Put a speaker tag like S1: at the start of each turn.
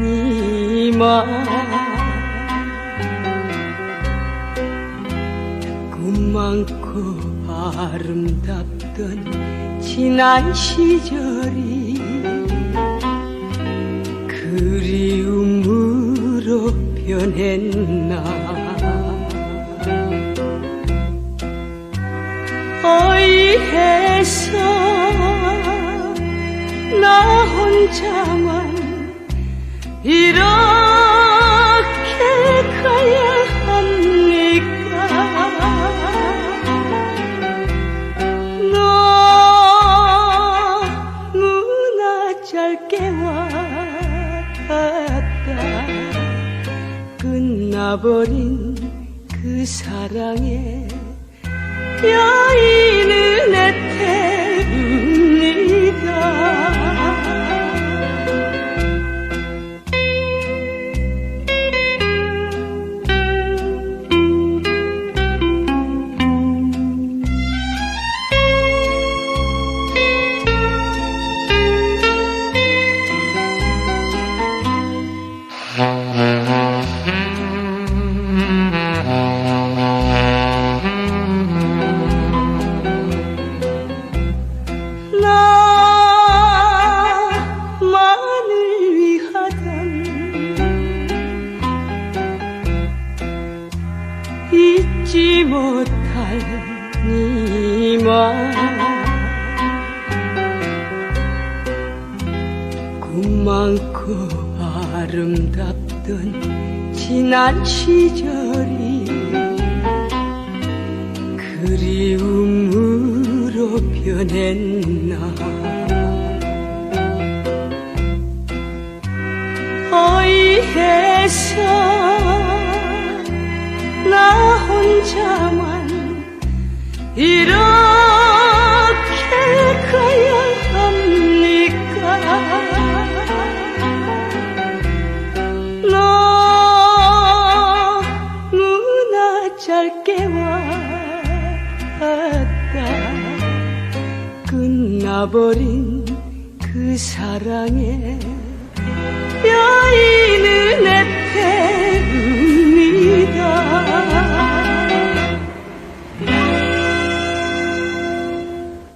S1: 니마 꿈 많고 아름답던 지난 시절이 그리움으로 변했나. 어이해서 나 혼자만 이렇게 가야 합니까? 너무나 짧게 왔다. 끝나버린 그 사랑에 여인 못할 니마 꿈 많고 아름답던 지난 시절이 그리움으로 변했나. 어이해 왔다. 끝나버린 그 여인은 애태우